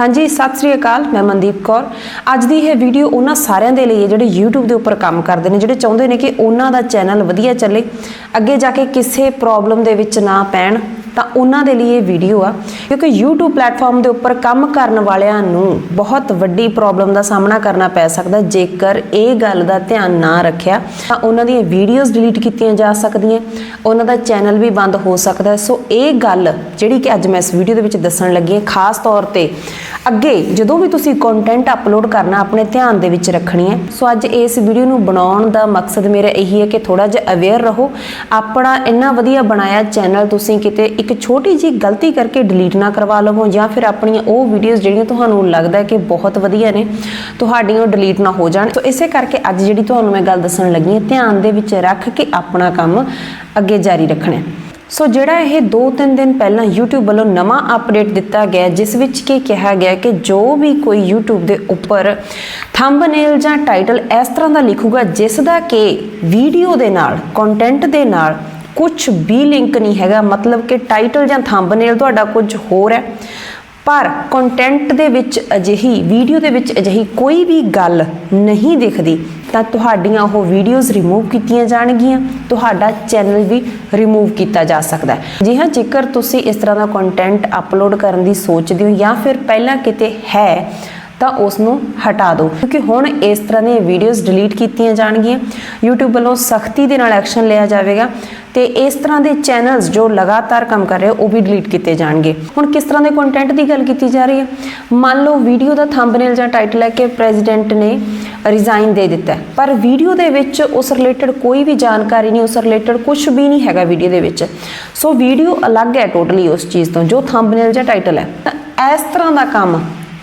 ਹਾਂਜੀ, ਸਤਿ ਸ੍ਰੀ ਅਕਾਲ, ਮੈਂ ਮਨਦੀਪ ਕੌਰ। ਅੱਜ ਦੀ ਇਹ ਵੀਡੀਓ ਉਹਨਾਂ ਸਾਰਿਆਂ ਦੇ ਲਈ ਹੈ ਜਿਹੜੇ YouTube ਦੇ ਉੱਪਰ ਕੰਮ ਕਰਦੇ ਨੇ, ਜਿਹੜੇ ਚਾਹੁੰਦੇ ਨੇ ਕਿ ਉਹਨਾਂ ਦਾ ਚੈਨਲ ਵਧੀਆ ਚੱਲੇ, ਅੱਗੇ ਜਾ ਕੇ ਕਿਸੇ ਪ੍ਰੋਬਲਮ ਦੇ ਵਿੱਚ ਨਾ ਪੈਣ। ਤਾਂ ਉਹਨਾਂ ਦੇ ਲਈ ਇਹ ਵੀਡੀਓ ਆ, ਕਿਉਂਕਿ YouTube ਪਲੇਟਫਾਰਮ ਦੇ ਉੱਪਰ ਕੰਮ ਕਰਨ ਵਾਲਿਆਂ ਨੂੰ ਬਹੁਤ ਵੱਡੀ ਪ੍ਰੋਬਲਮ ਦਾ ਸਾਹਮਣਾ ਕਰਨਾ ਪੈ ਸਕਦਾ ਜੇਕਰ ਇਹ ਗੱਲ ਦਾ ਧਿਆਨ ਨਾ ਰੱਖਿਆ, ਤਾਂ ਉਹਨਾਂ ਦੀਆਂ ਵੀਡੀਓਜ਼ ਡਿਲੀਟ ਕੀਤੀਆਂ ਜਾ ਸਕਦੀਆਂ ਉਹਨਾਂ ਦਾ ਚੈਨਲ ਵੀ ਬੰਦ ਹੋ ਸਕਦਾ ਸੋ ਇਹ ਗੱਲ ਜਿਹੜੀ ਕਿ ਅੱਜ ਮੈਂ ਇਸ ਵੀਡੀਓ ਦੇ ਵਿੱਚ ਦੱਸਣ ਲੱਗੀ ਹਾਂ, ਖਾਸ ਤੌਰ ਤੇ ਅੱਗੇ ਜਦੋਂ ਵੀ ਤੁਸੀਂ ਕੰਟੈਂਟ ਅਪਲੋਡ ਕਰਨਾ ਆਪਣੇ ਧਿਆਨ ਦੇ ਵਿੱਚ ਰੱਖਣੀ ਹੈ, ਸੋ ਅੱਜ ਇਸ ਵੀਡੀਓ ਨੂੰ ਬਣਾਉਣ ਦਾ ਮਕਸਦ ਮੇਰਾ ਇਹੀ ਹੈ ਕਿ ਥੋੜਾ ਜਿਹਾ ਅਵੇਅਰ ਰਹੋ। ਆਪਣਾ ਇੰਨਾ ਵਧੀਆ ਬਣਾਇਆ ਚੈਨਲ ਤੁਸੀਂ ਕਿਤੇ ਇੱਕ ਛੋਟੀ ਜੀ ਗਲਤੀ ਕਰਕੇ ਡਿਲੀਟ ਨਾ ਕਰਵਾ ਲਵੋ ਜਾਂ ਫਿਰ ਆਪਣੀਆਂ ਉਹ ਵੀਡੀਓਜ਼ ਜਿਹੜੀਆਂ ਤੁਹਾਨੂੰ ਲੱਗਦਾ ਕਿ ਬਹੁਤ ਵਧੀਆ ਨੇ, ਤੁਹਾਡੀਆਂ ਡਿਲੀਟ ਨਾ ਹੋ ਜਾਣ। ਸੋ ਇਸੇ ਕਰਕੇ ਅੱਜ ਜਿਹੜੀ ਤੁਹਾਨੂੰ ਮੈਂ ਗੱਲ ਦੱਸਣ ਲੱਗੀ ਹਾਂ, ਧਿਆਨ ਦੇ ਵਿੱਚ ਰੱਖ ਕੇ ਆਪਣਾ ਕੰਮ ਅੱਗੇ ਜਾਰੀ ਰੱਖਣਾ ਹੈ। ਸੋ ਜਿਹੜਾ ਇਹ 2-3 ਦਿਨ ਪਹਿਲਾਂ YouTube ਵੱਲੋਂ ਨਵਾਂ ਅਪਡੇਟ ਦਿੱਤਾ ਗਿਆ, ਜਿਸ ਵਿੱਚ ਕੀ ਕਿਹਾ ਗਿਆ ਕਿ ਜੋ ਵੀ ਕੋਈ YouTube ਦੇ ਉੱਪਰ ਥੰਬਨੇਲ ਜਾਂ ਟਾਈਟਲ ਇਸ ਤਰ੍ਹਾਂ ਦਾ ਲਿਖੂਗਾ ਜਿਸ ਦਾ ਕਿ ਵੀਡੀਓ ਦੇ ਨਾਲ ਕੰਟੈਂਟ ਦੇ ਨਾਲ ਕੁਝ ਵੀ ਲਿੰਕ ਨਹੀਂ ਹੈਗਾ, ਮਤਲਬ ਕਿ ਟਾਈਟਲ ਜਾਂ ਥੰਬਨੇਲ ਤੁਹਾਡਾ ਕੁਝ ਹੋਰ ਹੈ। ਪਰ ਕੰਟੈਂਟ ਦੇ ਵਿੱਚ ਅਜਿਹੀ ਵੀਡੀਓ ਦੇ ਵਿੱਚ ਅਜਿਹੀ ਕੋਈ ਵੀ ਗੱਲ ਨਹੀਂ ਦਿਖਦੀ, ਤਾਂ ਤੁਹਾਡੀਆਂ ਉਹ ਵੀਡੀਓਜ਼ ਰਿਮੂਵ ਕੀਤੀਆਂ ਜਾਣਗੀਆਂ, ਤੁਹਾਡਾ ਚੈਨਲ ਵੀ ਰਿਮੂਵ ਕੀਤਾ ਜਾ ਸਕਦਾ ਹੈ। ਜੀ ਹਾਂ, ਜੇਕਰ ਤੁਸੀਂ ਇਸ ਤਰ੍ਹਾਂ ਦਾ ਕੰਟੈਂਟ ਅਪਲੋਡ ਕਰਨ ਦੀ ਸੋਚਦੇ ਹੋ ਜਾਂ ਫਿਰ ਪਹਿਲਾਂ ਕਿਤੇ ਹੈ ਤਾਂ ਉਸ ਨੂੰ ਹਟਾ ਦਿਓ। ਕਿਉਂਕਿ ਹੁਣ ਇਸ ਤਰ੍ਹਾਂ ਦੀਆਂ ਵੀਡੀਓਜ਼ ਡਿਲੀਟ ਕੀਤੀਆਂ ਜਾਣਗੀਆਂ। YouTube ਵੱਲੋਂ ਸਖਤੀ ਦੇ ਨਾਲ ਐਕਸ਼ਨ ਲਿਆ ਜਾਵੇਗਾ ਤੇ ਇਸ ਤਰ੍ਹਾਂ ਦੇ ਚੈਨਲਸ ਜੋ ਲਗਾਤਾਰ ਕੰਮ ਕਰ ਰਹੇ ਉਹ ਵੀ ਡਿਲੀਟ ਕੀਤੇ ਜਾਣਗੇ। ਹੁਣ ਕਿਸ ਤਰ੍ਹਾਂ ਦੇ ਕੰਟੈਂਟ ਦੀ ਗੱਲ ਕੀਤੀ ਜਾ ਰਹੀ ਹੈ ਮੰਨ ਲਓ ਵੀਡੀਓ ਦਾ ਥੰਬਨੇਲ ਜਾਂ ਟਾਈਟਲ ਹੈ ਕਿ ਪ੍ਰੈਜ਼ੀਡੈਂਟ ਨੇ ਰਿਜ਼ਾਈਨ ਦੇ ਦਿੱਤਾ ਪਰ ਵੀਡੀਓ ਦੇ ਵਿੱਚ ਉਸ ਰਿਲੇਟਡ ਕੋਈ ਵੀ ਜਾਣਕਾਰੀ ਨਹੀਂ, ਉਸ ਰਿਲੇਟਡ ਕੁਝ ਵੀ ਨਹੀਂ ਹੈਗਾ ਵੀਡੀਓ ਦੇ ਵਿੱਚ। ਸੋ ਵੀਡੀਓ ਅਲੱਗ ਹੈ ਟੋਟਲੀ ਉਸ ਚੀਜ਼ ਤੋਂ, ਜੋ ਥੰਬਨੇਲ ਜਾਂ ਟਾਈਟਲ ਹੈ। ਤਾਂ ਇਸ ਤਰ੍ਹਾਂ ਦਾ ਕੰਮ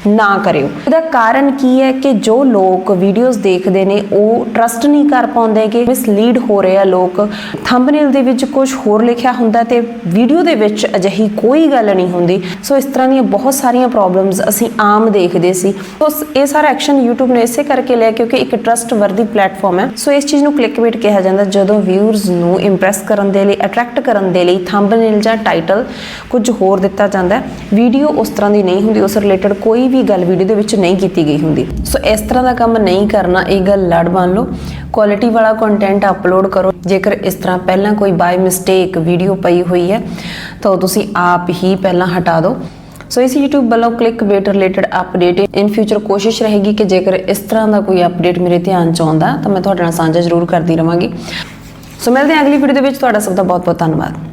ਨਾ ਕਰਿਓ। ਇਹਦਾ ਕਾਰਨ ਕੀ ਹੈ ਕਿ ਜੋ ਲੋਕ ਵੀਡੀਓਜ਼ ਦੇਖਦੇ ਨੇ, ਉਹ ਟਰਸਟ ਨਹੀਂ ਕਰ ਪਾਉਂਦੇ ਕਿ ਮਿਸਲੀਡ ਹੋ ਰਹੇ ਆ ਲੋਕ। ਥੰਬਨੇਲ ਦੇ ਵਿੱਚ ਕੁਝ ਹੋਰ ਲਿਖਿਆ ਹੁੰਦਾ ਤੇ ਵੀਡੀਓ ਦੇ ਵਿੱਚ ਅਜਿਹੀ ਕੋਈ ਗੱਲ ਨਹੀਂ ਹੁੰਦੀ। ਸੋ ਇਸ ਤਰ੍ਹਾਂ ਦੀਆਂ ਬਹੁਤ ਸਾਰੀਆਂ ਪ੍ਰੋਬਲਮਸ ਅਸੀਂ ਆਮ ਦੇਖਦੇ ਸੀ। ਸੋ ਇਹ ਸਾਰਾ ਐਕਸ਼ਨ YouTube ਨੇ ਇਸੇ ਕਰਕੇ ਲਿਆ ਕਿਉਂਕਿ ਇੱਕ ਟਰਸਟ ਵਰਦੀ ਪਲੇਟਫਾਰਮ ਹੈ। ਸੋ ਇਸ ਚੀਜ਼ ਨੂੰ ਕਲਿੱਕਬੇਟ ਕਿਹਾ ਜਾਂਦਾ, ਜਦੋਂ ਵਿਊਅਰਸ ਨੂੰ ਇੰਪ੍ਰੈਸ ਕਰਨ ਦੇ ਲਈ ਅਟਰੈਕਟ ਕਰਨ ਦੇ ਲਈ ਥੰਬਨੇਲ ਜਾਂ ਟਾਈਟਲ ਕੁਝ ਹੋਰ ਦਿੱਤਾ ਜਾਂਦਾ ਵੀਡੀਓ ਉਸ ਤਰ੍ਹਾਂ ਦੀ ਨਹੀਂ ਹੁੰਦੀ, ਉਸ ਰਿਲੇਟਡ ਕੋਈ ਵੀ ਗੱਲ ਵੀਡੀਓ ਦੇ ਵਿੱਚ ਨਹੀਂ ਕੀਤੀ ਗਈ ਹੁੰਦੀ। ਸੋ ਇਸ ਤਰ੍ਹਾਂ ਦਾ ਕੰਮ ਨਹੀਂ ਕਰਨਾ, ਇਹ ਗੱਲ ਲੜ ਮੰਨ ਲਓ। ਕੁਆਲਿਟੀ ਵਾਲਾ ਕੰਟੈਂਟ ਅਪਲੋਡ ਕਰੋ। ਜੇਕਰ ਇਸ ਤਰ੍ਹਾਂ ਪਹਿਲਾਂ ਕੋਈ ਬਾਈ ਮਿਸਟੇਕ ਵੀਡੀਓ ਪਈ ਹੋਈ ਹੈ, ਤਾਂ ਉਹ ਤੁਸੀਂ ਆਪ ਹੀ ਪਹਿਲਾਂ ਹਟਾ ਦਿਓ। ਸੋ ਇਸ YouTube ਵੱਲੋਂ click bait related update in future ਕੋਸ਼ਿਸ਼ ਰਹੇਗੀ ਕਿ ਜੇਕਰ ਇਸ ਤਰ੍ਹਾਂ ਦਾ ਕੋਈ ਅਪਡੇਟ ਮੇਰੇ ਧਿਆਨ ਚ ਆਉਂਦਾ, ਤਾਂ ਮੈਂ ਤੁਹਾਡੇ ਨਾਲ ਸਾਂਝਾ ਜ਼ਰੂਰ ਕਰਦੀ ਰਵਾਂਗੀ। ਸੋ ਮਿਲਦੇ ਹਾਂ ਅਗਲੀ ਵੀਡੀਓ ਦੇ ਵਿੱਚ। ਤੁਹਾਡਾ ਸਭ ਦਾ ਬਹੁਤ ਬਹੁਤ ਧੰਨਵਾਦ।